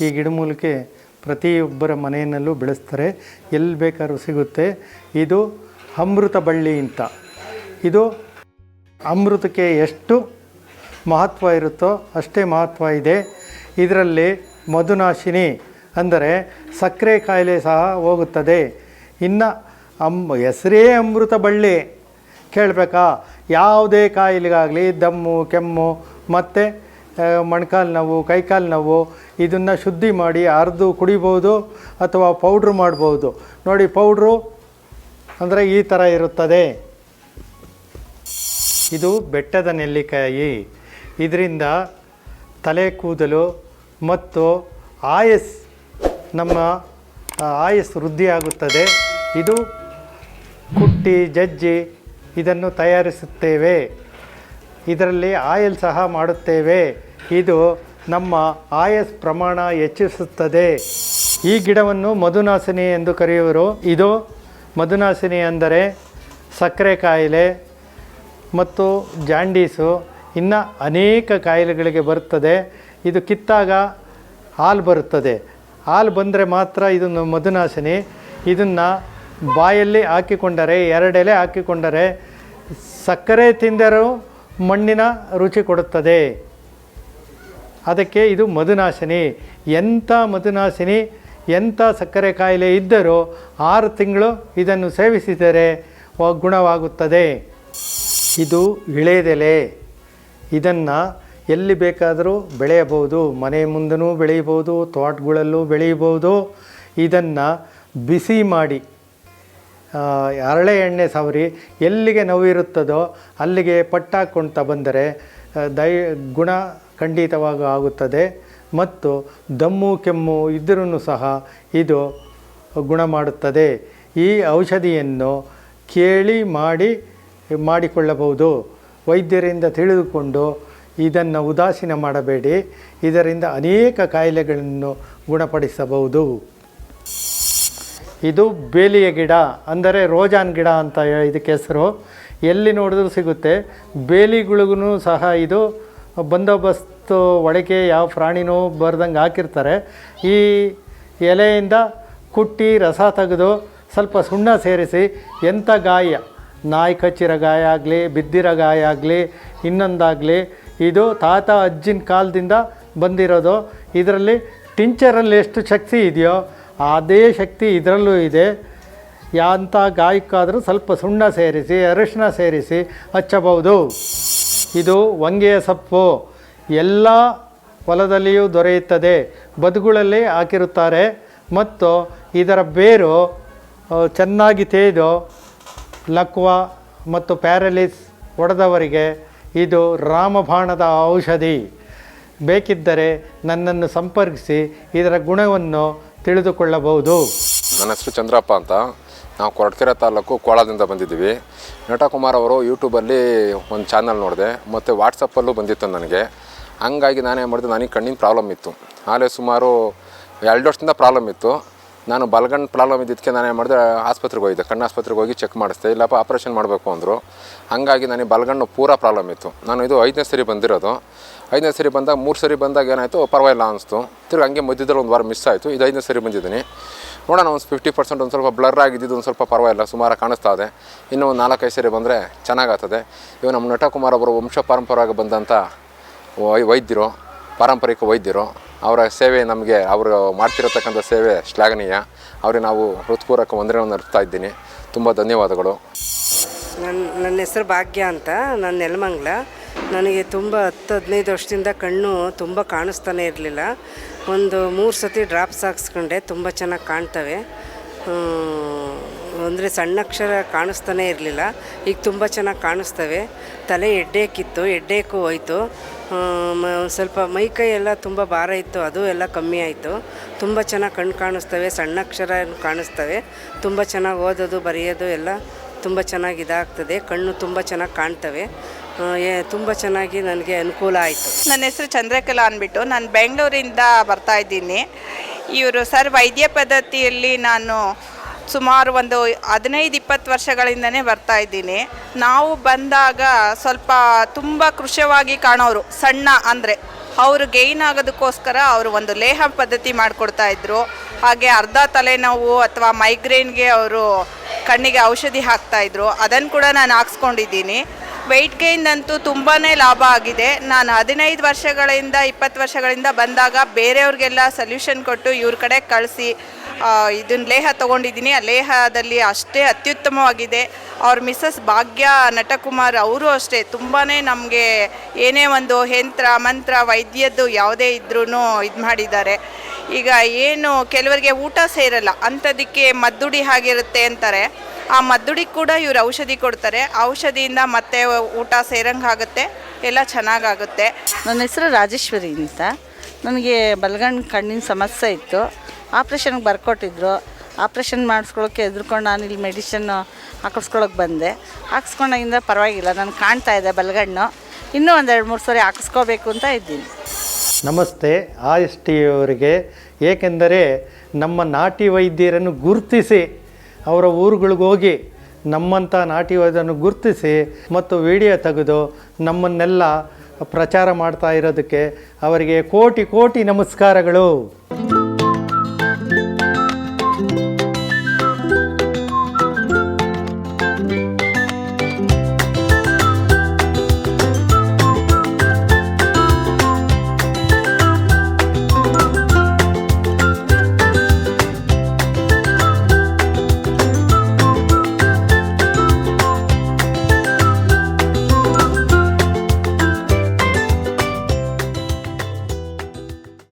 ಈ ಗಿಡಮೂಲಿಕೆ ಪ್ರತಿಯೊಬ್ಬರ ಮನೆಯಲ್ಲೂ ಬೆಳೆಸ್ತಾರೆ. ಎಲ್ಲಿ ಬೇಕಾದ್ರೂ ಸಿಗುತ್ತೆ. ಇದು ಅಮೃತ ಬಳ್ಳಿ ಅಂತ. ಇದು ಅಮೃತಕ್ಕೆ ಎಷ್ಟು ಮಹತ್ವ ಇರುತ್ತೋ ಅಷ್ಟೇ ಮಹತ್ವ ಇದೆ. ಇದರಲ್ಲಿ ಮಧುನಾಶಿನಿ ಅಂದರೆ ಸಕ್ಕರೆ ಕಾಯಿಲೆ ಸಹ ಹೋಗುತ್ತದೆ. ಇನ್ನು ಅಮ್ ಹೆಸರೇ ಅಮೃತ ಬಳ್ಳಿ. ಕೇಳಬೇಕಾ? ಯಾವುದೇ ಕಾಯಿಲೆಗಾಗಲಿ ದಮ್ಮು, ಕೆಮ್ಮು, ಮತ್ತು ಮೊಣಕಾಲು ನೋವು, ಕೈಕಾಲು ನೋವು, ಇದನ್ನು ಶುದ್ಧಿ ಮಾಡಿ ಅರ್ದು ಕುಡಿಬೋದು ಅಥವಾ ಪೌಡ್ರು ಮಾಡ್ಬೋದು. ನೋಡಿ, ಪೌಡ್ರು ಅಂದರೆ ಈ ಥರ ಇರುತ್ತದೆ. ಇದು ಬೆಟ್ಟದ ನೆಲ್ಲಿಕಾಯಿ. ಇದರಿಂದ ತಲೆ ಕೂದಲು ಮತ್ತು ಆಯಸ್, ನಮ್ಮ ಆಯಸ್ ವೃದ್ಧಿಯಾಗುತ್ತದೆ. ಇದು ಕುಟ್ಟಿ, ಜಜ್ಜಿ ಇದನ್ನು ತಯಾರಿಸುತ್ತೇವೆ. ಇದರಲ್ಲಿ ಆಯಿಲ್ ಸಹ ಮಾಡುತ್ತೇವೆ. ಇದು ನಮ್ಮ ಆಯಸ್ ಪ್ರಮಾಣ ಹೆಚ್ಚಿಸುತ್ತದೆ. ಈ ಗಿಡವನ್ನು ಮಧುನಾಸಿನಿ ಎಂದು ಕರೆಯುವರು. ಇದು ಮಧುನಾಸಿನಿ ಅಂದರೆ ಸಕ್ಕರೆ ಕಾಯಿಲೆ ಮತ್ತು ಜಾಂಡೀಸು. ಇನ್ನು ಅನೇಕ ಕಾಯಿಲೆಗಳಿಗೆ ಬರುತ್ತದೆ. ಇದು ಕಿತ್ತಾಗ ಹಾಲು ಬರುತ್ತದೆ. ಹಾಲು ಬಂದರೆ ಮಾತ್ರ ಇದನ್ನು ಮಧುನಾಶಿನಿ ಇದನ್ನು ಬಾಯಲ್ಲಿ ಹಾಕಿಕೊಂಡರೆ, ಎರಡೆಲೆ ಹಾಕಿಕೊಂಡರೆ ಸಕ್ಕರೆ ತಿಂದರೂ ಮಣ್ಣಿನ ರುಚಿ ಕೊಡುತ್ತದೆ. ಅದಕ್ಕೆ ಇದು ಮಧುನಾಶಿನಿ. ಎಂಥ ಮಧುನಾಶಿನಿ, ಎಂಥ ಸಕ್ಕರೆ ಕಾಯಿಲೆ ಇದ್ದರೂ ಆರು ತಿಂಗಳು ಇದನ್ನು ಸೇವಿಸಿದರೆ ಗುಣವಾಗುತ್ತದೆ. ಇದು ಇಳೆದೆಲೆ. ಇದನ್ನು ಎಲ್ಲಿ ಬೇಕಾದರೂ ಬೆಳೆಯಬಹುದು. ಮನೆ ಮುಂದೂ ಬೆಳೆಯಬಹುದು, ತೋಟಗಳಲ್ಲೂ ಬೆಳೆಯಬಹುದು. ಇದನ್ನು ಬಿಸಿ ಮಾಡಿ ಹರಳೆ ಎಣ್ಣೆ ಸವರಿ ಎಲ್ಲಿಗೆ ನೋವಿರುತ್ತದೋ ಅಲ್ಲಿಗೆ ಪಟ್ಟಾಕೊಳ್ತಾ ಬಂದರೆ ದೈ, ಗುಣ ಖಂಡಿತವಾಗಿ ಆಗುತ್ತದೆ. ಮತ್ತು ದಮ್ಮು, ಕೆಮ್ಮು ಇದ್ದರೂ ಸಹ ಇದು ಗುಣ ಮಾಡುತ್ತದೆ ಈ ಔಷಧಿಯನ್ನು ಕೇಳಿ ಮಾಡಿ, ಮಾಡಿಕೊಳ್ಳಬಹುದು. ವೈದ್ಯರಿಂದ ತಿಳಿದುಕೊಂಡು ಇದನ್ನು ಉದಾಸೀನ ಮಾಡಬೇಡಿ. ಇದರಿಂದ ಅನೇಕ ಕಾಯಿಲೆಗಳನ್ನು ಗುಣಪಡಿಸಬಹುದು. ಇದು ಬೇಲಿಯ ಗಿಡ, ಅಂದರೆ ರೋಜಾನ್ ಗಿಡ ಅಂತ ಇದಕ್ಕೆ ಹೆಸರು. ಎಲ್ಲಿ ನೋಡಿದ್ರೂ ಸಿಗುತ್ತೆ. ಬೇಲಿಗಳಿಗೂ ಸಹ ಇದು ಬಂದೋಬಸ್ತು ಒಳಗೆ ಯಾವ ಪ್ರಾಣಿನೂ ಬರ್ದಂಗೆ ಹಾಕಿರ್ತಾರೆ. ಈ ಎಲೆಯಿಂದ ಕುಟ್ಟಿ ರಸ ತೆಗೆದು ಸ್ವಲ್ಪ ಸುಣ್ಣ ಸೇರಿಸಿ, ಎಂಥ ಗಾಯ? ನಾಯಿ ಕಚ್ಚಿರೋ ಗಾಯ ಆಗಲಿ, ಬಿದ್ದಿರೋ ಗಾಯ ಆಗಲಿ, ಇನ್ನೊಂದಾಗಲಿ, ಇದು ತಾತ ಅಜ್ಜಿನ ಕಾಲದಿಂದ ಬಂದಿರೋದು. ಇದರಲ್ಲಿ ಟಿಂಚರಲ್ಲಿ ಎಷ್ಟು ಶಕ್ತಿ ಇದೆಯೋ, ಅದೇ ಶಕ್ತಿ ಇದರಲ್ಲೂ ಇದೆ. ಯಾಂಥ ಗಾಯಕ್ಕಾದರೂ ಸ್ವಲ್ಪ ಸುಣ್ಣ ಸೇರಿಸಿ, ಅರಿಶಿನ ಸೇರಿಸಿ ಹಚ್ಚಬಹುದು. ಇದು ಒಂಗೆಯ ಸೊಪ್ಪು. ಎಲ್ಲ ಹೊಲದಲ್ಲಿಯೂ ದೊರೆಯುತ್ತದೆ. ಬದುಗಳಲ್ಲಿ ಹಾಕಿರುತ್ತಾರೆ. ಮತ್ತು ಇದರ ಬೇರು ಚೆನ್ನಾಗಿ ತೇದು ಲಕ್ವ ಮತ್ತು ಪ್ಯಾರಲಿಸ್ ಒಡೆದವರಿಗೆ ಇದು ರಾಮಬಾಣದ ಔಷಧಿ. ಬೇಕಿದ್ದರೆ ನನ್ನನ್ನು ಸಂಪರ್ಕಿಸಿ, ಇದರ ಗುಣವನ್ನು ತಿಳಿದುಕೊಳ್ಳಬಹುದು. ನನ್ನ ಹೆಸರು ಚಂದ್ರಪ್ಪ ಅಂತ. ನಾವು ಕೊರಟ್ಕೆರೆ ತಾಲೂಕು ಕೋಳದಿಂದ ಬಂದಿದ್ದೀವಿ. ನಟಕುಮಾರ್ ಅವರು ಯೂಟ್ಯೂಬಲ್ಲಿ ಒಂದು ಚಾನಲ್ ನೋಡಿದೆ, ಮತ್ತು ವಾಟ್ಸಪ್ಪಲ್ಲೂ ಬಂದಿತ್ತು ನನಗೆ. ಹಂಗಾಗಿ ನಾನೇನು ಮಾಡಿದೆ, ನನಗೆ ಕಣ್ಣಿನ ಪ್ರಾಬ್ಲಮ್ ಇತ್ತು. ಆಲೇ ಸುಮಾರು ಎರಡು ವರ್ಷದಿಂದ ಪ್ರಾಬ್ಲಮ್ ಇತ್ತು. ನಾನು ಬಲ್ಗಣ್ಣು ಪ್ರಾಬ್ಲಮ್ ಇದ್ದಿದ್ದಕ್ಕೆ ನಾನೇ ಮಾಡಿದೆ, ಆಸ್ಪತ್ರೆಗೆ ಹೋಗಿದ್ದೆ. ಕಣ್ಣು ಆಸ್ಪತ್ರೆಗೆ ಹೋಗಿ ಚೆಕ್ ಮಾಡಿಸ್ದೆ. ಇಲ್ಲಪ್ಪ ಆಪ್ರೇಷನ್ ಮಾಡಬೇಕು ಅಂದರು. ಹಂಗಾಗಿ ನನಗೆ ಬಲಗಣ್ಣು ಪೂರ ಪ್ರಾಬ್ಲಮ್ ಇತ್ತು. ನಾನು ಇದು ಐದನೇ ಸರಿ ಬಂದಿರೋದು. ಐದನೇ ಸರಿ ಬಂದಾಗ, ಮೂರು ಸರಿ ಬಂದಾಗ ಏನಾಯಿತು, ಪರವಾಗಿಲ್ಲ ಅನಿಸ್ತು. ತಿರ್ಗಿ ಹಂಗೆ ಮಧ್ಯದಲ್ಲಿ ಒಂದು ವಾರ ಮಿಸ್ ಆಯಿತು. ಇದು ಐದನೇ ಸರಿ ಬಂದಿದ್ದೀನಿ. ನೋಡೋಣ, ಒಂದು ಫಿಫ್ಟಿ ಪರ್ಸೆಂಟ್ ಒಂದು ಸ್ವಲ್ಪ ಬ್ಲರ್ ಆಗಿದ್ದು ಒಂದು ಸ್ವಲ್ಪ ಪರವಾಗಿಲ್ಲ, ಸುಮಾರು ಕಾಣಿಸ್ತಾ ಇದೆ. ಇನ್ನೂ ಒಂದು ನಾಲ್ಕೈದು ಸರಿ ಬಂದರೆ ಚೆನ್ನಾಗಾಗ್ತದೆ. ಇವು ನಮ್ಮ ನಟಕುಮಾರ್ ಅವರು ವಂಶ ಪರಂಪರಾಗಿ ಬಂದಂಥ ವೈದ್ಯರು, ಪಾರಂಪರಿಕ ವೈದ್ಯರು, ಅವರ ಸೇವೆ ನಮಗೆ, ಅವರು ಮಾಡ್ತಿರತಕ್ಕಂಥ ಸೇವೆ ಶ್ಲಾಘನೀಯ. ಅವ್ರಿಗೆ ನಾವು ಹೃತ್ಪೂರ್ವಕ ವಂದನೆಗಳನ್ನು ನಡ್ತಾ ಇದ್ದೀನಿ. ತುಂಬ ಧನ್ಯವಾದಗಳು. ನನ್ನ ನನ್ನ ಹೆಸರು ಭಾಗ್ಯ ಅಂತ, ನಾನು ನೆಲಮಂಗ್ಲ. ನನಗೆ ತುಂಬ ಹತ್ತು ಹದಿನೈದು ವರ್ಷದಿಂದ ಕಣ್ಣು ತುಂಬ ಕಾಣಿಸ್ತಾನೆ ಇರಲಿಲ್ಲ. ಒಂದು ಮೂರು ಸತಿ ಡ್ರಾಪ್ಸ್ ಹಾಕ್ಸ್ಕೊಂಡೆ ತುಂಬ ಚೆನ್ನಾಗಿ ಕಾಣ್ತವೆ. ಅಂದರೆ ಸಣ್ಣ ಅಕ್ಷರ ಕಾಣಿಸ್ತಾನೆ ಇರಲಿಲ್ಲ. ಈಗ ತುಂಬ ಚೆನ್ನಾಗಿ ಕಾಣಿಸ್ತವೆ. ತಲೆ ಎಡ್ಡೇಕಿತ್ತು ಎಡ್ಡೇಕು ಹೋಯಿತು. ಒಂದು ಸ್ವಲ್ಪ ಮೈಕೈ ಎಲ್ಲ ತುಂಬ ಭಾರ ಇತ್ತು, ಅದು ಎಲ್ಲ ಕಮ್ಮಿ ಆಯಿತು. ತುಂಬ ಚೆನ್ನಾಗಿ ಕಣ್ಣು ಕಾಣಿಸ್ತವೆ, ಸಣ್ಣ ಅಕ್ಷರ ಕಾಣಿಸ್ತವೆ. ತುಂಬ ಚೆನ್ನಾಗಿ ಓದೋದು, ಬರೆಯೋದು ಎಲ್ಲ ತುಂಬ ಚೆನ್ನಾಗಿ ಇದಾಗ್ತದೆ. ಕಣ್ಣು ತುಂಬ ಚೆನ್ನಾಗಿ ಕಾಣ್ತವೆ. ಏ- ತುಂಬ ಚೆನ್ನಾಗಿ ನನಗೆ ಅನುಕೂಲ ಆಯಿತು. ನನ್ನ ಹೆಸರು ಚಂದ್ರಕಲಾ ಅಂದ್ಬಿಟ್ಟು ನಾನು ಬೆಂಗಳೂರಿಂದ ಬರ್ತಾ ಇದ್ದೀನಿ. ಇವರು ಸರ್ ವೈದ್ಯ ಪದ್ಧತಿಯಲ್ಲಿ ನಾನು ಸುಮಾರು ಒಂದು ಹದಿನೈದು, ಇಪ್ಪತ್ತು ವರ್ಷಗಳಿಂದನೇ ಬರ್ತಾ ಇದ್ದೀನಿ. ನಾವು ಬಂದಾಗ ಸ್ವಲ್ಪ ತುಂಬ ಕೃಶವಾಗಿ ಕಾಣೋರು, ಸಣ್ಣ ಅಂದರೆ. ಅವರು ಗೈನ್ ಆಗೋದಕ್ಕೋಸ್ಕರ ಅವರು ಒಂದು ಲೇಹ ಪದ್ಧತಿ ಮಾಡಿಕೊಡ್ತಾ ಇದ್ರು. ಹಾಗೆ ಅರ್ಧ ತಲೆನೋವು ಅಥವಾ ಮೈಗ್ರೇನ್ಗೆ ಅವರು ಕಣ್ಣಿಗೆ ಔಷಧಿ ಹಾಕ್ತಾ ಇದ್ರು. ಅದನ್ನು ಕೂಡ ನಾನು ಹಾಕ್ಸ್ಕೊಂಡಿದ್ದೀನಿ. ವೆಯ್ಟ್ ಗೈನ್ ಅಂತೂ ತುಂಬಾ ಲಾಭ ಆಗಿದೆ. ನಾನು ಹದಿನೈದು ವರ್ಷಗಳಿಂದ, ಇಪ್ಪತ್ತು ವರ್ಷಗಳಿಂದ ಬಂದಾಗ ಬೇರೆಯವ್ರಿಗೆಲ್ಲ ಸೊಲ್ಯೂಷನ್ ಕೊಟ್ಟು ಇವ್ರ ಕಡೆ ಕಳಿಸಿ ಇದನ್ನ ಲೇಹ ತೊಗೊಂಡಿದ್ದೀನಿ. ಆ ಲೇಹದಲ್ಲಿ ಅಷ್ಟೇ ಅತ್ಯುತ್ತಮವಾಗಿದೆ. ಅವ್ರ ಮಿಸ್ಸಸ್ ಭಾಗ್ಯ ನಟಕುಮಾರ್ ಅವರು ಅಷ್ಟೇ. ತುಂಬಾ ನಮಗೆ ಏನೇ ಒಂದು ಯಂತ್ರ, ಮಂತ್ರ, ವೈದ್ಯದ್ದು ಯಾವುದೇ ಇದ್ರೂ ಇದು ಮಾಡಿದ್ದಾರೆ. ಈಗ ಏನು ಕೆಲವರಿಗೆ ಊಟ ಸೇರಲ್ಲ, ಅಂಥದಕ್ಕೆ ಮದ್ದುಡಿ ಆಗಿರುತ್ತೆ ಅಂತಾರೆ. ಆ ಮದ್ದುಡಿ ಕೂಡ ಇವರು ಔಷಧಿ ಕೊಡ್ತಾರೆ. ಔಷಧಿಯಿಂದ ಮತ್ತೆ ಊಟ ಸೇರಂಗಾಗುತ್ತೆ ಎಲ್ಲ ಚೆನ್ನಾಗಾಗುತ್ತೆ. ನನ್ನ ಹೆಸರು ರಾಜೇಶ್ವರಿ ಅಂತ. ನನಗೆ ಬಲ್ಗಣ್ಣ ಕಣ್ಣಿನ ಸಮಸ್ಯೆ ಇತ್ತು. ಆಪ್ರೇಷನ್ಗೆ ಬರ್ಕೊಟ್ಟಿದ್ರು. ಆಪ್ರೇಷನ್ ಮಾಡಿಸ್ಕೊಳ್ಳೋಕೆ ಎದ್ರುಕೊಂಡು ನಾನು ಇಲ್ಲಿ ಮೆಡಿಷನ್ನು ಹಾಕಿಸ್ಕೊಳಕ್ಕೆ ಬಂದೆ. ಹಾಕ್ಸ್ಕೊಂಡಾಗಿಂದ ಪರವಾಗಿಲ್ಲ ನಾನು ಕಾಣ್ತಾ ಇದೆ ಬಲಗಣ್ಣು. ಇನ್ನೂ ಒಂದೆರಡು ಮೂರು ಸಾರಿ ಹಾಕಿಸ್ಕೋಬೇಕು ಅಂತ ಇದ್ದೀನಿ. ನಮಸ್ತೆ ಆ ಎಸ್ ಟಿ ಅವರಿಗೆ ಏಕೆಂದರೆ ನಮ್ಮ ನಾಟಿ ವೈದ್ಯರನ್ನು ಗುರುತಿಸಿ, ಅವರ ಊರುಗಳಿಗೆ ಹೋಗಿ ನಮ್ಮಂಥ ನಾಟಿ ವೈದ್ಯರನ್ನು ಗುರುತಿಸಿ ಮತ್ತು ವಿಡಿಯೋ ತೆಗೆದು ನಮ್ಮನ್ನೆಲ್ಲ ಪ್ರಚಾರ ಮಾಡ್ತಾ ಇರೋದಕ್ಕೆ ಅವರಿಗೆ ಕೋಟಿ ಕೋಟಿ ನಮಸ್ಕಾರಗಳು.